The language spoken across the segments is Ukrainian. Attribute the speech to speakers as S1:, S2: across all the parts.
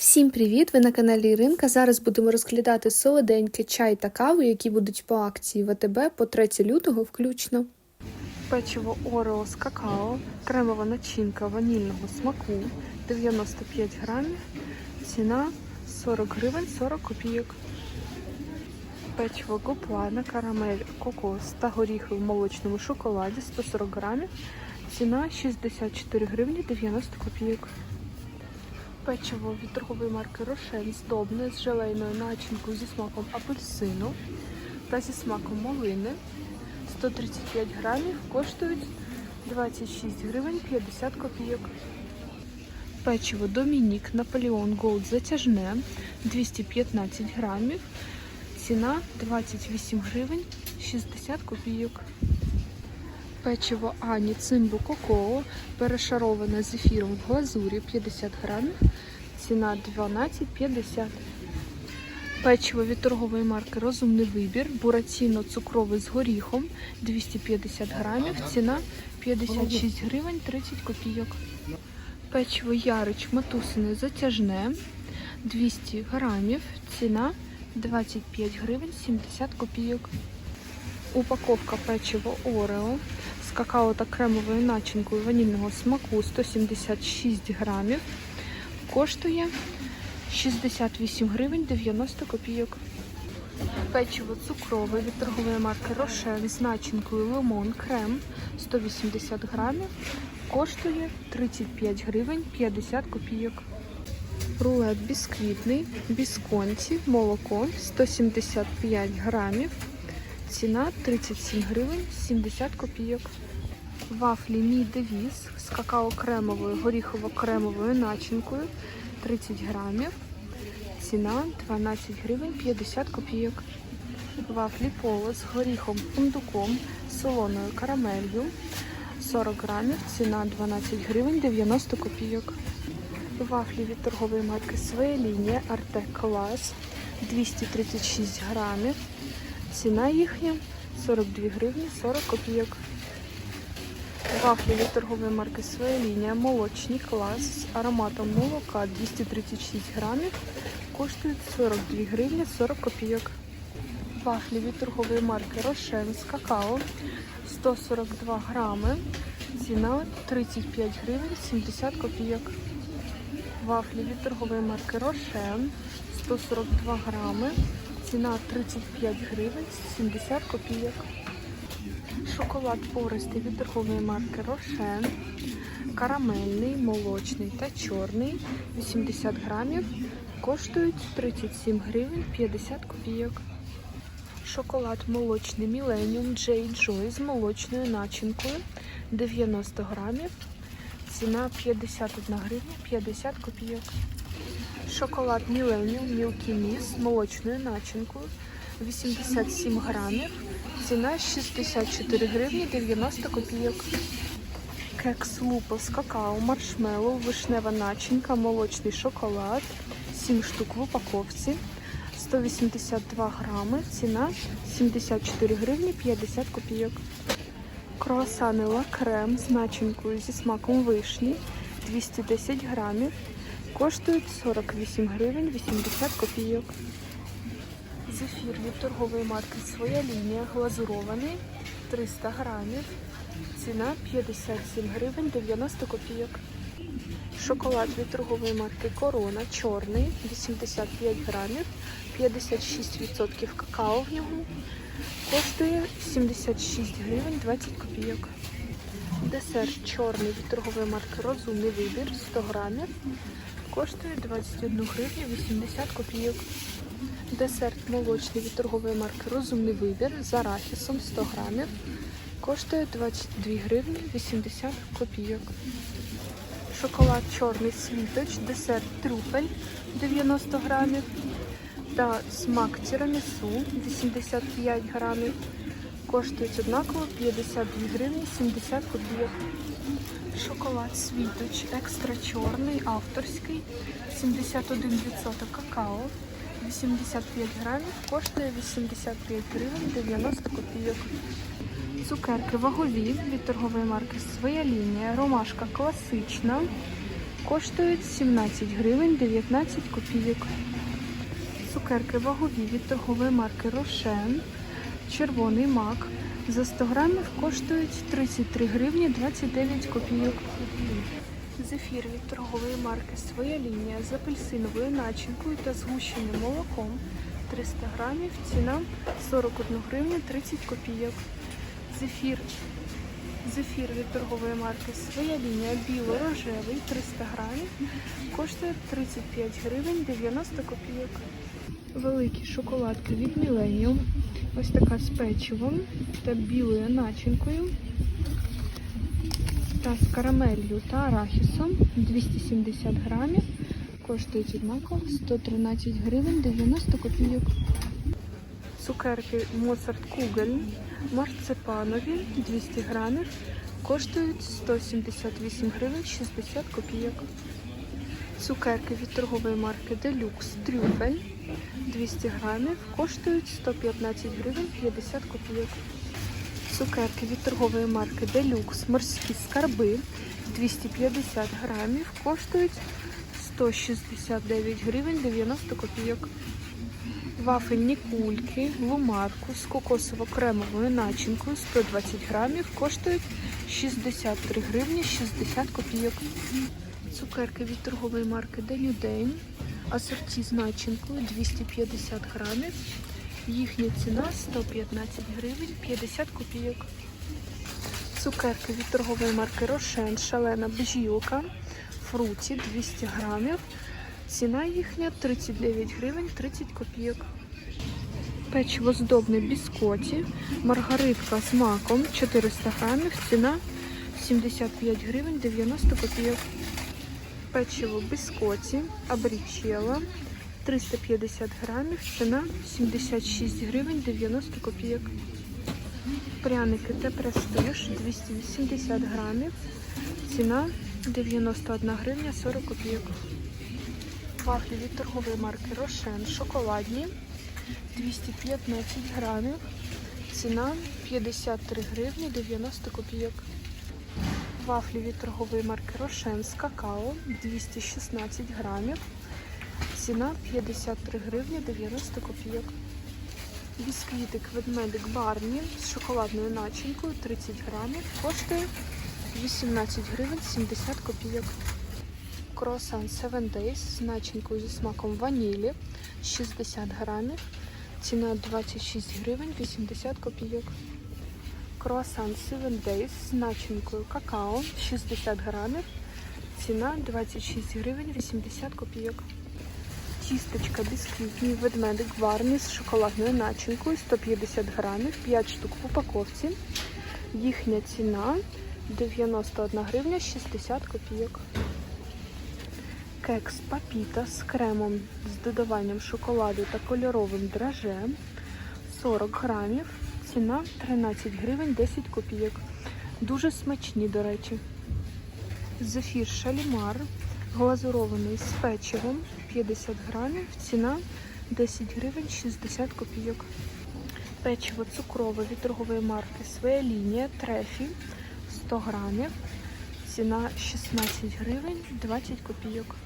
S1: Всім привіт! Ви на каналі Іринка. Зараз будемо розглядати солоденьке чай та каву, які будуть по акції ВТБ по 3 лютого включно. Печиво Орео з какао, кремова начинка ванільного смаку 95 грамів, ціна 40 гривень 40 копійок. Печиво Гоплана, карамель кокос та горіхи в молочному шоколаді 140 грамів, ціна 64 гривні 90 копійок. Печиво від торгової марки Рошен здобне з желейною начинкою зі смаком апельсину та зі смаком малини. 135 грамів коштують 26 гривень 50 копійок. Печиво Домінік Наполеон Голд затяжне 215 грамів. Ціна 28 гривень 60 копійок. Печиво Ані Цимбу Кокоо перешароване з ефіром в глазурі 50 грамів. Ціна 12,50. Печиво від торгової марки Розумний вибір. Бураціно цукровий з горіхом 250 грамів. Ціна 56 гривень 30 копійок. Печиво Ярич Матусине затяжне 200 грамів. Ціна 25 гривень 70 копійок. Упаковка печиво Орео з какао та кремовою начинкою ванільного смаку 176 грамів. Коштує 68 гривень 90 копійок. Печиво цукрове від торгової марки Рошен з начинкою лимон крем 180 грамів. Коштує 35 гривень 50 копійок. Рулет бісквітний, бісконті, молоко 175 грамів. Ціна 37 гривень 70 копійок. Вафлі мій девіз з какао-кремовою, горіхово-кремовою начинкою 30 грамів. Ціна 12 гривень 50 копійок. Вафлі поло з горіхом, фундуком, солоною карамелью 40 грамів. Ціна 12 гривень 90 копійок. Вафлі від торгової марки Своя лінія Артек Клас 236 грамів. Ціна їхня 42 гривні 40 копійок. Вафлі від торгової марки Своя лінія молочний клас з ароматом молока 236 грамів. Коштують 42 гривні 40 копійок. Вафлі від торгової марки Рошен з какао 142 грами. Ціна 35 гривень 70 копійок. Вафлі від торгової марки Рошен 142 грами. Ціна 35 гривень 70 копійок. Шоколад пористий від торгової марки Рошен. Карамельний, молочний та чорний 80 грамів. Коштують 37 гривень 50 копійок. Шоколад молочний Millennium J. Joy з молочною начинкою 90 грамів. Ціна 51 гривня 50 копійок. Шоколад Millennium Milky Miss з молочною начинкою 87 грамів. Ціна 64 гривні 90 копійок. Кекс лупо з какао, маршмеллоу, вишнева начинка, молочний шоколад. 7 штук в упаковці. 182 грами. Ціна 74 гривні 50 копійок. Круасани ла крем з начинкою зі смаком вишні 210 грамів. Коштують 48 гривень 80 копійок. Зефір від торгової марки Своя лінія глазурований 300 грамів. Ціна 57 гривень 90 копійок. Шоколад від торгової марки Корона чорний 85 грамів, 56% какао в ньому. Коштує 76 гривень 20 копійок. Десерт чорний від торгової марки Розумний вибір 100 грамів. Коштує 21 гривню 80 копійок. Десерт молочний від торгової марки Розумний вибір з арахісом 100 грамів. Коштує 22 гривні 80 копійок. Шоколад чорний світоч, десерт трюфель 90 грамів та смак тірамісу 85 грамів. Коштують однаково 52 гривні 70 копійок. Шоколад світоч екстра чорний, авторський, 71% какао, 85 грамів, коштує 85 гривень 90 копійок. Цукерки вагові від торгової марки Своя лінія, ромашка класична, коштують 17 гривень 19 копійок. Цукерки вагові від торгової марки Рошен. Червоний мак за 100 грамів коштують 33 гривні 29 копійок. Зефір від торгової марки Своя лінія з апельсиновою начинкою та згущеним молоком 300 грамів. Ціна 41 гривня 30 копійок. Зефір Зефір від торгової марки Своя лінія біло-рожевий 300 грамів коштує 35 гривень 90 копійок. Великі шоколадки від Millennium. Ось така з печивом та білою начинкою. Та з карамеллю та арахісом 270 грамів. Коштують однаково 113 гривень 90 копійок. Цукерки Моцарт Кугель марципанові 200 грамів коштують 178 гривень 60 копійок. Цукерки від торгової марки Deluxe Трюфель 200 грамів коштують 115 гривень 50 копійок. Цукерки від торгової марки Deluxe морські скарби 250 грамів коштують 169 гривень 90 копійок. Вафельні кульки, лумарку з кокосово-кремовою начинкою 120 грамів коштують 63 гривні 60 копійок. Цукерки від торгової марки День у день. Асорті з начинкою 250 грамів. Їхня ціна 115 гривень 50 копійок. Цукерки від торгової марки Рошен, шалена бжілка, фруті 200 грамів. Ціна їхня 39 гривень 30 копійок. Печиво здобне біскоті, маргаритка з маком 400 грамів, ціна 75 гривень 90 копійок. Печиво біскоті, абрічела 350 грамів, ціна 76 гривень 90 копійок. Пряники та престиж 280 грамів, ціна 91 гривня 40 копійок. Вафлі від торгової марки Рошен шоколадні 215 грамів. Ціна 53 гривні 90 копійок. Вафлі торгової марки Рошен з какао 216 грамів. Ціна 53 гривні 90 копійок. Бісквітик ведмедик Барні з шоколадною начинкою 30 грамів. Коштує 18 гривень 70 копійок. Круасан 7 Days з начинкою зі смаком ванілі 60 грамів. Ціна 26 гривень 80 копійок. Круасан 7 Days з начинкою какао 60 грамів. Ціна 26 гривень 80 копійок. Тісточка бісквітні ведмедик варні з шоколадною начинкою 150 грамів, 5 штук в упаковці. Їхня ціна 91 гривня 60 копійок. Кекс папіта з кремом з додаванням шоколаду та кольоровим драже 40 грамів. Ціна 13 гривень 10 копійок. Дуже смачні, до речі. Зефір шалімар глазурований з печивом 50 грамів. Ціна 10 гривень 60 копійок. Печиво цукрове від торгової марки Своя лінія Трефі 100 грамів. Ціна 16 гривень 20 копійок.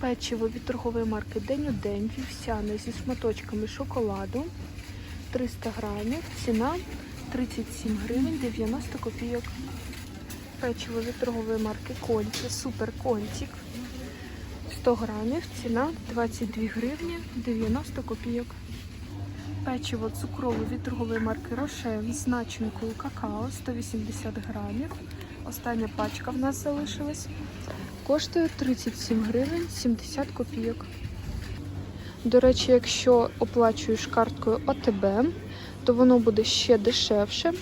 S1: Печиво від торгової марки День у день вівсяне зі шматочками шоколаду 300 грамів. Ціна 37 гривень 90 копійок. Печиво від торгової марки Конті Супер Контік 100 грамів. Ціна 22 гривні 90 копійок. Печиво цукрове від торгової марки Рошен з начинкою какао 180 грамів. Остання пачка в нас залишилась. Коштує 37 гривень 70 копійок. До речі, якщо оплачуєш карткою ОТБ, то воно буде ще дешевше.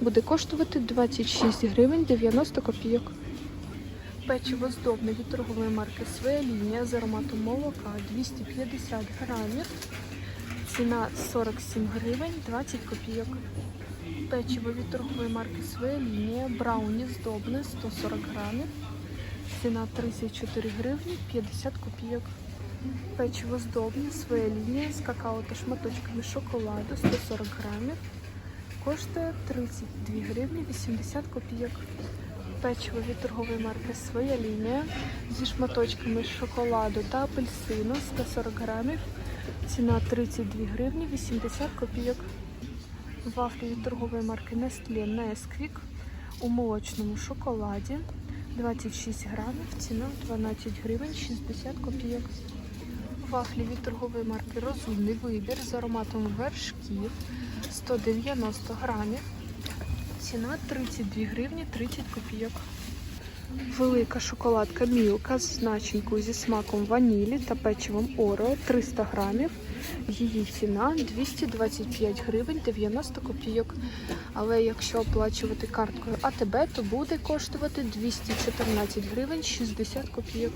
S1: Буде коштувати 26 гривень 90 копійок. Печиво здобне від торгової марки Своя лінія з ароматом молока 250 грамів. Ціна 47 гривень 20 копійок. Печиво від торгової марки Своя лінія, брауні здобне 140 грамів. Ціна 34 гривні 50 копійок. Печиво здобне своя лінія з какао та шматочками шоколаду 140 грамів. Коштує 32 гривні 80 копійок. Печиво від торгової марки Своя лінія зі шматочками шоколаду та апельсину 140 грамів. Ціна 32 гривні 80 копійок. Вафлі від торгової марки Nestlé Nesquik у молочному шоколаді 26 грамів. Ціна 12 гривень 60 копійок. Вафлі від торгової марки Розумний вибір з ароматом вершків 190 грамів. Ціна 32 гривні 30 копійок. Велика шоколадка Мілка з начинкою зі смаком ванілі та печивом Орео 300 грамів. Її ціна 225 гривень 90 копійок. Але якщо оплачувати карткою АТБ, то буде коштувати 214 гривень 60 копійок.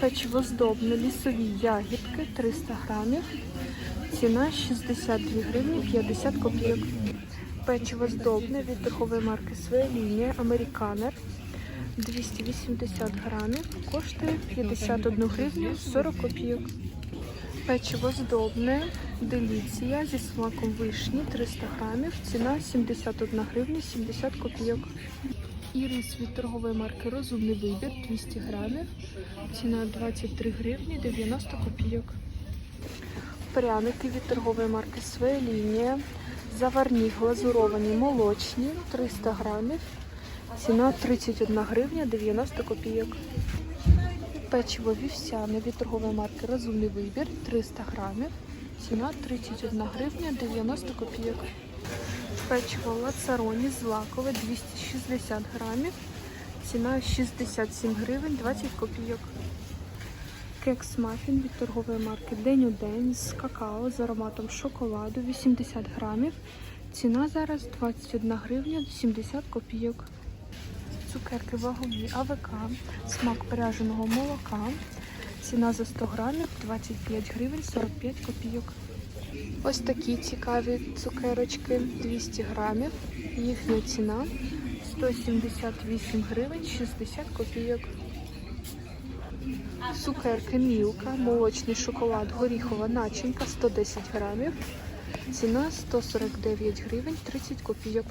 S1: Печиво здобне лісові ягідки 300 грамів. Ціна 62 гривні 50 копійок. Печиво здобне від торгової марки Своя лінія Американер 280 грамів. Коштує 51 гривню 40 копійок. Печиво здобне деліція зі смаком вишні 300 грамів. Ціна 71 гривня 70 копійок. Ірис від торгової марки Розумний вибір 200 грамів. Ціна 23 гривні 90 копійок. Пряники від торгової марки Своя лінія. Заварні глазуровані молочні 300 грамів. Ціна 31 гривня 90 копійок. Печиво вівсяне від торгової марки Розумний вибір 300 грамів. Ціна 31 гривня 90 копійок. Печиво лацароні злакове 260 грамів. Ціна 67 гривень 20 копійок. Кекс мафін від торгової марки День у день з какао з ароматом шоколаду 80 грамів. Ціна зараз 21 гривня 70 копійок. Цукерки вагові АВК, смак пряженого молока. Ціна за 100 грамів 25 гривень 45 копійок. Ось такі цікаві цукерочки 200 грамів. Їхня ціна 178 гривень 60 копійок. Цукерки Мілка, молочний шоколад, горіхова начинка 110 грамів. Ціна 149 гривень 30 копійок.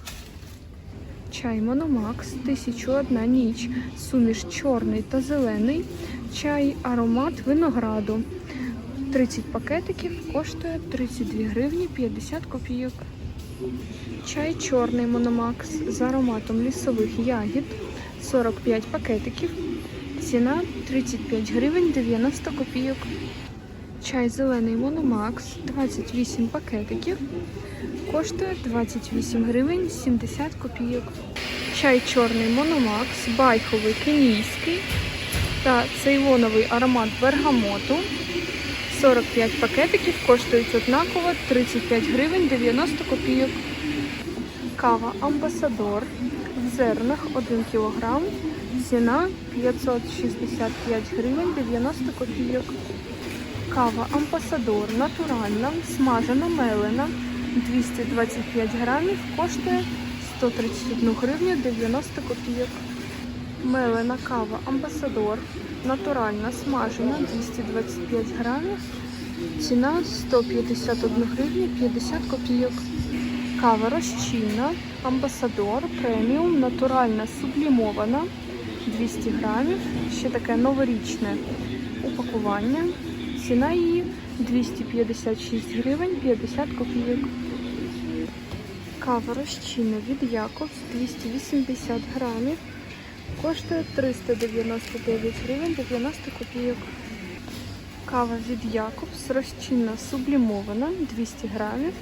S1: Чай Мономакс 1001 ніч. Суміш чорний та зелений. Чай аромат винограду. 30 пакетиків коштує 32 гривні 50 копійок. Чай чорний Мономакс з ароматом лісових ягід 45 пакетиків. Ціна 35 гривень 90 копійок. Чай зелений Мономакс 28 пакетиків. Коштує 28 гривень 70 копійок. Чай чорний Мономакс, байховий кенійський та цейлоновий аромат бергамоту. 45 пакетиків коштують однаково 35 гривень 90 копійок. Кава Амбасадор в зернах 1 кг. Ціна 565 гривень 90 копійок. Кава Амбасадор натуральна, смажена мелена 225 грамів коштує 131 гривню 90 копійок. Мелена кава Амбасадор натуральна, смажена 225 грамів. Ціна 151 гривню 50 копійок. Кава розчинна, Амбасадор, преміум, натуральна, сублімована 200 грамів. Ще таке новорічне упакування. Ціна її 256 гривень 50 копійок. Кава розчинна від Якобс 280 грамів. Коштує 399 гривень 90 копійок. Кава від Якобс розчинна сублімована 200 грамів.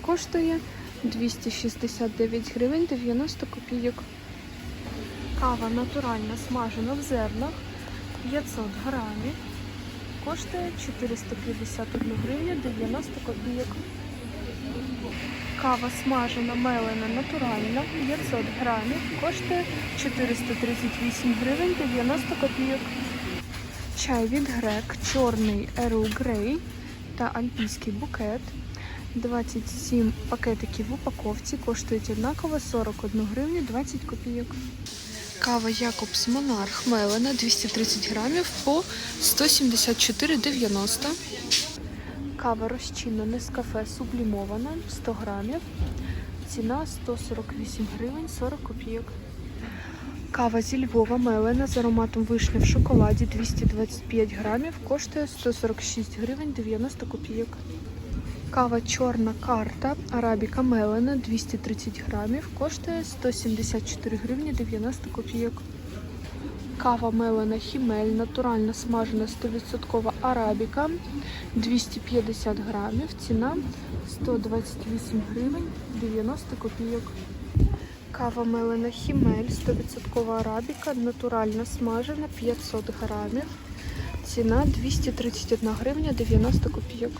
S1: Коштує 269 гривень 90 копійок. Кава натуральна смажена в зернах 500 грамів. Коштує 451 гривню 90 копійок. Кава смажена, мелена, натуральна 500 грамів. Коштує 438 гривень 90 копійок. Чай від грек, чорний Ерл Грей та альпійський букет. 27 пакетиків в упаковці коштують однаково 41 гривню 20 копійок. Кава Якобс Монарх Мелена 230 грамів по 174,90. Кава розчинна Нескафе сублімована 100 грамів. Ціна 148 гривень 40 копійок. Кава зі Львова мелена з ароматом вишня в шоколаді 225 грамів коштує 146 гривень 90 копійок. Кава чорна карта арабіка мелена 230 грамів коштує 174 гривні 90 копійок. Кава мелена хімель, натуральна смажена 100% арабіка 250 грамів. Ціна 128 гривень 90 копійок. Кава мелена хімель, 100% арабіка, натуральна смажена 500 грамів. Ціна 231 гривня 90 копійок.